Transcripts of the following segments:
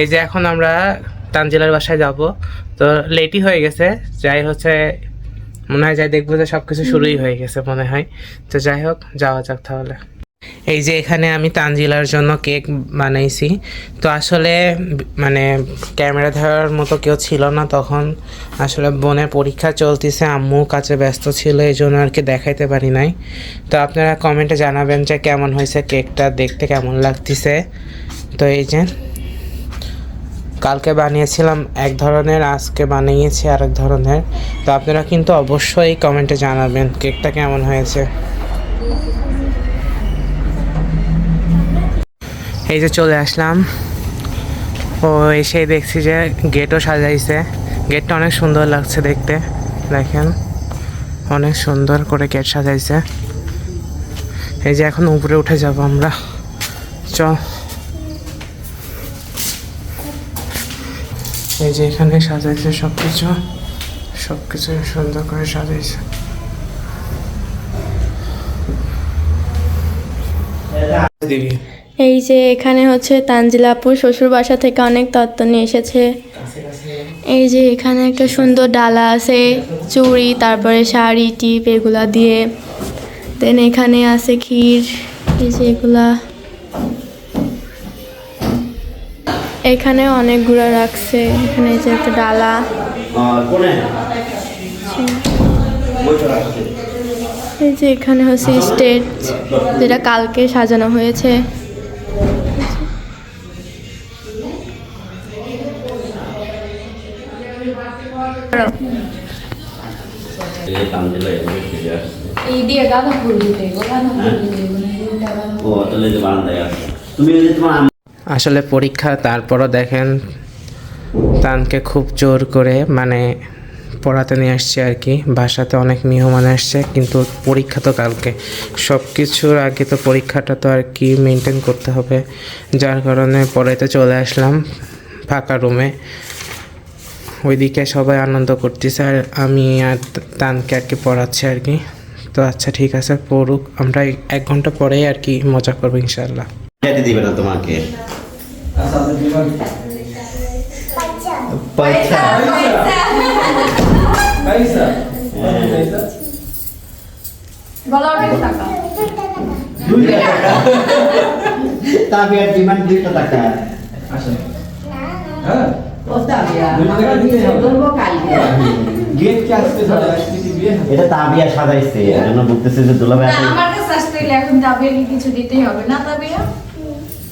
এই যে এখন আমরা তানজিলার বাসায় যাব। তো লেটই হয়ে গেছে। যাই হচ্ছে মনে হয় যাই দেখব যে সব কিছু শুরুই হয়ে গেছে মনে হয়। তো যাই হোক যাওয়া যাক তাহলে। এই যে এখানে আমি তানজিলার জন্য কেক বানাইছি। তো আসলে মানে ক্যামেরা ধরার মতো কেউ ছিল না তখন। আসলে বোনের পরীক্ষা চলতেছে আম্মু কাছে ব্যস্ত ছিল এই জন্য আর কি দেখাইতে পারি নাই। তো আপনারা কমেন্টে জানাবেন যে কেমন হয়েছে কেকটা দেখতে কেমন লাগতেছে। তো এই যে কালকে বানিয়েছিলাম, এক ধরনের, আজকে বানিয়েছি আরেক ধরনের। তো আপনারা কিন্তু অবশ্যই কমেন্টে জানাবেন কেকটা কেমন হয়েছে। এই যে চলে আসলাম। ও এসে দেখছি যে গেটও সাজাইছে। গেটটা অনেক সুন্দর লাগছে দেখতে। দেখেন, অনেক সুন্দর করে গেট সাজাইছে। এই যে এখন উপরে উঠে যাব আমরা। চল। এই যে এখানে সাজাইছে সব কিছু সব কিছু সুন্দর করে সাজাইছে। এই যে এখানে হচ্ছে তানজিলা আপুর শ্বশুর বাসা থেকে অনেক তত্ত্ব নিয়ে এসেছে। এই যে এখানে একটা সুন্দর ডালা আছে চুড়ি তারপরে শাড়ি টিপ এগুলা দিয়ে। দেন এখানে আছে ক্ষীর এই যে এগুলা। এখানে অনেক অনেকগুলো রাখছে এখানে যে একটা ডালা। এই যে এখানে হচ্ছে স্টেজ যেটা কালকে সাজানো হয়েছে। দিয়ে গাঁদা ফুল দিতে গো ফুল দিতে মানে তুমি তোমার আসলে পরীক্ষা, তারপরও দেখেন তানকে খুব জোর করে মানে পড়াতে নিয়ে আসছে আর কি। বাসাতে অনেক মেহমান আসছে, কিন্তু পরীক্ষা তো কালকে। সব কিছুর আগে তো পরীক্ষাটা তো আর কি মেনটেন করতে হবে। যার কারণে পড়াইতে চলে আসলাম ফাঁকা রুমে ওইদিকে সবাই আনন্দ করতেছে আর আমি আর তানকে আর কি পড়াচ্ছি আর কি। তো আচ্ছা ঠিক আছে, পড়ুক। আমরা এক ঘণ্টা পরেই আর কি মজা করব ইনশাল্লাহ দিবে না তোমাকে? পয়সা বলো অনেক টাকা। আর ডিমান্ড দুইটা টাকা। এটা তাবিয়া সাজাইছে। এজন্য বলতেছে যে দুলাভাই আমার কাছে আসতে গেলে এখন তাবিয়াকে কিছু দিতেই হবে না তাবিয়া?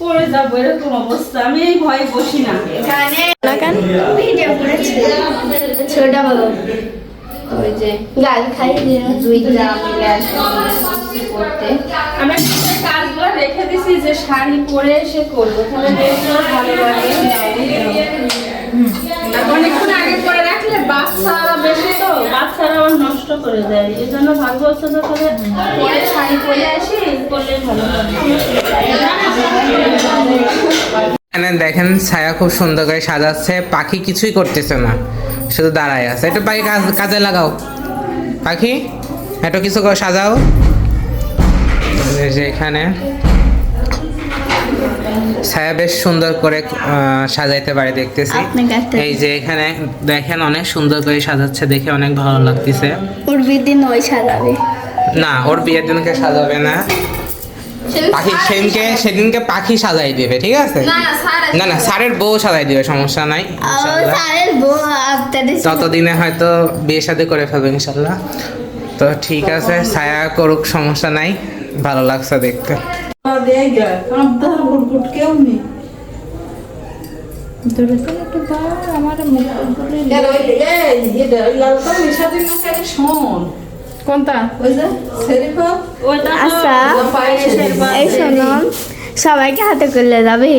পড়ে যাব এরকম অবস্থা। আমি এই ভয়ে বসি না। এখানে না কেন? ভিডিও করেছি। ছোটা বলো ওই যে গাল খাই দিয়ে দুইটা মিলে করতে আমি কাজগুলো রেখে দিছি যে শাড়ি পরে এসে করব। তাহলে দেখলেও ভালো লাগে। অনেকক্ষণ আগে করে রাখলে বাচ্চা বেশি তো বাচ্চারা আবার নষ্ট করে দেয়। এই জন্য হচ্ছে যে পরে শাড়ি পরে আসি করলে ভালো হবে এখানে দেখেন ছায়া খুব সুন্দর করে সাজাচ্ছে। পাখি কিছুই করতেছে না। শুধু দাঁড়ায় আছে। একটু পাখি কাজে লাগাও। পাখি একটু কিছু করে সাজাও। যে এখানে। ছায়া বেশ সুন্দর করে সাজাইতে পারে দেখতেছি। এই যে এখানে দেখেন অনেক সুন্দর করে সাজাচ্ছে। দেখে অনেক ভালো লাগতেছে। উর্বির দিন ওই সাজাবে। না ওর বিয়ের দিনকে সাজাবে না। পাখি সেদিনকে সেদিনকে পাখি সাজাই দেবে ঠিক আছে? না না স্যার না না স্যারের বউ সাজাই দিবে সমস্যা নাই ততদিনে হয়তো বিয়ে সাথে করে ফেলবে ইনশাল্লাহ তো ঠিক আছে ছায়া করুক সমস্যা নাই ভালো লাগছে দেখতে। আমার মুখ কোনটা? আচ্ছা পায়েসের এই শোনো সবাইকে হাতে করলে যাবে।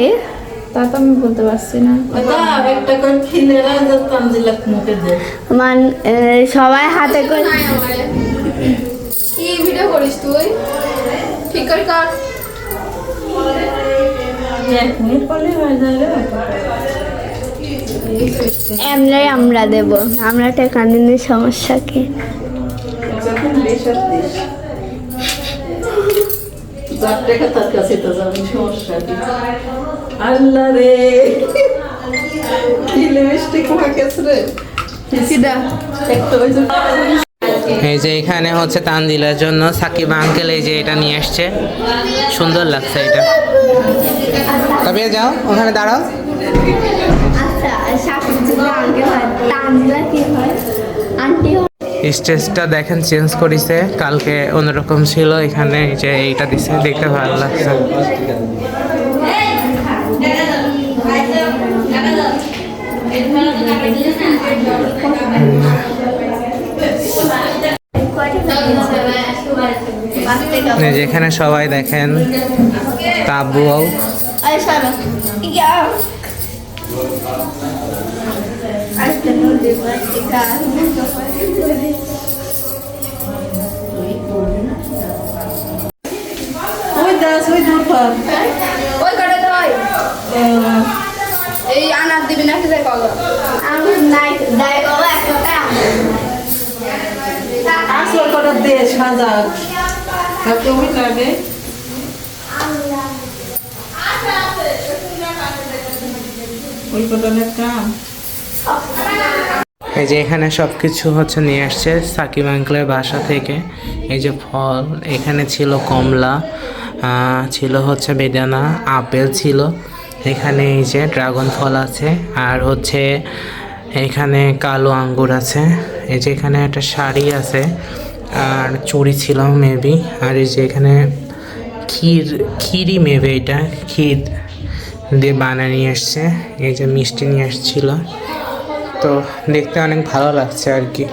তা তো আমি বলতে পারছি না। মান সবাই হাতে করে কি ভিডিও করিস তুই? ঠিক করে কর। এক মিনিট করলে যাবে আমরা দেব আমরা টাকা দিনের সমস্যা কি? যার টাকা তার কাছে তো যাবে সমস্যা কি? আল্লাহ রে। কি লিপস্টিক মাখেছ রে। একটা ওই এই যে এখানে হচ্ছে তানজিলার জন্য সাকিব আঙ্কেল এই যে এটা নিয়ে আসছে। সুন্দর লাগছে এটা। তবে যাও ওখানে দাঁড়াও। আচ্ছা আঙ্কেল হয় তানজিলা কি হয়? আন্টি হয়। স্টেজটা দেখেন, চেঞ্জ করেছে। কালকে অন্যরকম ছিল, এখানে যে এইটা দিছে, দেখতে ভালো লাগছে। যেখানে সবাই দেখেন, তাবুও আরে সরো ইয়া আজকে নদী বাচ্চা ওই দাস ওই দূর ওই কটা দই এই আনার দিবি নাকি যাই কল আমি নাই দাই বাবা একটা আসল কটা দে সাজা তাকে ওই লাগে ওই কটা কাম এই যে এখানে সব কিছু হচ্ছে নিয়ে আসছে সাকিব আঙ্কেলের বাসা থেকে। এই যে ফল, এখানে ছিল কমলা ছিল হচ্ছে বেদানা, আপেল ছিল। এখানে এই যে ড্রাগন ফল আছে আর হচ্ছে এখানে কালো আঙ্গুর আছে। এই যে এখানে একটা শাড়ি আছে আর চুড়ি ছিল মেবি আর এই যে এখানে ক্ষীর, ক্ষীরই মেবে এটা, ক্ষীর দিয়ে বানিয়ে নিয়ে এসছে এই যে মিষ্টি নিয়ে এসছিল তো দেখতে অনেক ভালো লাগছে আর কি।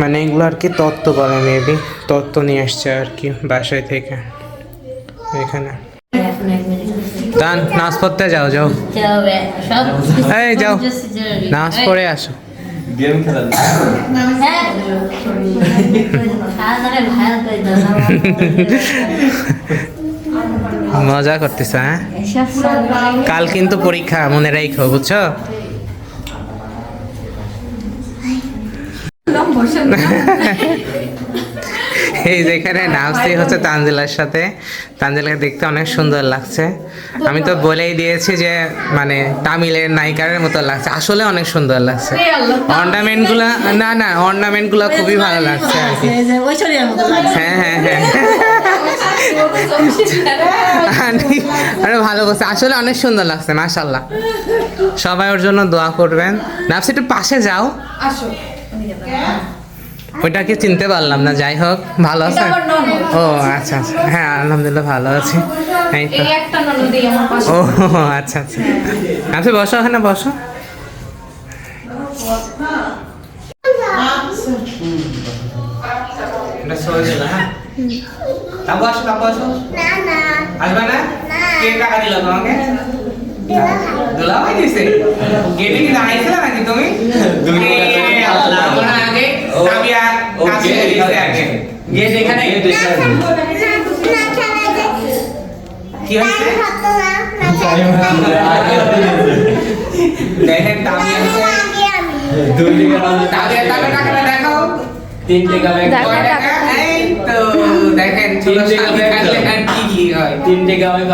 মানে এগুলো আর কি তত্ত্ব বলে মেবি তত্ত্ব নিয়ে আসছে আর কি বাসায় থেকে। এখানে। দান নাচ পড়তে যাও যাও। এই যাও নাচ পড়ে আসো। মজা করতেছ হ্যাঁ? কাল কিন্তু পরীক্ষা মনে রাখো বুঝছ? এই যেখানে নাচতে হচ্ছে তানজিলার সাথে। তানজিলাকে দেখতে অনেক সুন্দর লাগছে। আমি তো বলেই দিয়েছি যে মানে তামিলের নায়িকারের মতো লাগছে। আসলে অনেক সুন্দর লাগছে। অর্নামেন্টগুলা না না অর্নামেন্টগুলা খুবই ভালো লাগছে আর কি। হ্যাঁ হ্যাঁ হ্যাঁ। আরে ভালো করছে আসলে অনেক সুন্দর লাগছে মাশাল্লাহ সবাই ওর জন্য দোয়া করবেন। নাফসি একটু পাশে যাও। ওইটাকে চিনতে পারলাম না যাই হোক ভালো আছে। ও আচ্ছা আচ্ছা। হ্যাঁ আলহামদুলিল্লাহ ভালো আছি। এই তো। ও আচ্ছা আচ্ছা। আপনি বসো ওখানে বসো। এটা সরে দিল হ্যাঁ তাবু আসো তাবু আসো না না আসবে না কে টাকা দিল তোমাকে দুলা ভাই দিছে গেটে কি দাঁড়াইছিল নাকি তুমি এ আল্লাহ, আমরা আগে আমি আর কাছে দিছে গেট এখানে? কি হয়েছে? দেখেন দামি আছে দুই টাকা তাহলে তাহলে টাকাটা দেখাও। তিন টাকা ব্যাগ কয় টাকা? এই তো দেখেন ছোট ব্যাগ কাটলে কি কি হয়। তিন টাকা আমি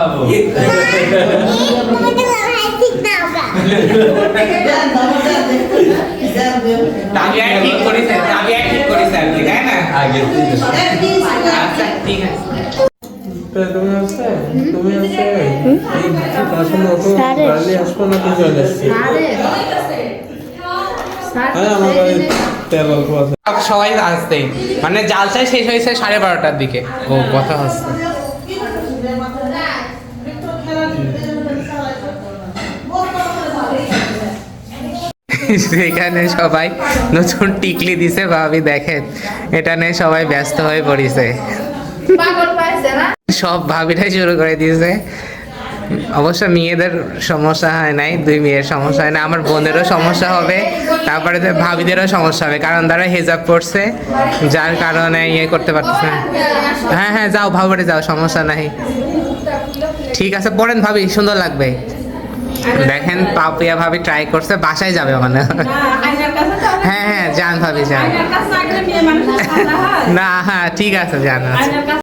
ঠিক করেছে দাবি ঠিক করেছে আর তাই না? আগে আচ্ছা ঠিক আছে। তুমি আছে তুমি আছে এই পছন্দ হতো আসব না তো চলে আসছি হ্যাঁ সবাই আসতেই। মানে জাল চাই শেষ হয়েছে সাড়ে বারোটার দিকে। ও কথা হচ্ছে। এখানে সবাই নতুন টিকলি দিছে ভাবি দেখেন এটা নিয়ে সবাই ব্যস্ত হয়ে পড়েছে। সব ভাবিটাই শুরু করে দিয়েছে। অবশ্য মেয়েদের সমস্যা হয় নাই দুই মেয়ের সমস্যা হয় না আমার বোনেরও সমস্যা হবে তারপরে ভাবিদেরও সমস্যা হবে কারণ তারা হেজাব পড়ছে যার কারণে ইয়ে করতে পারতেছে না। হ্যাঁ হ্যাঁ যাও ভাবরে যাও সমস্যা নাই। ঠিক আছে পড়েন ভাবি সুন্দর লাগবে। দেখেন পাপিয়া ভাবি ট্রাই করছে বাসায় যাবে মানে তো হ্যাঁ হ্যাঁ যান ভাবি যান। না হয় ঠিক আছে যান আচ্ছা।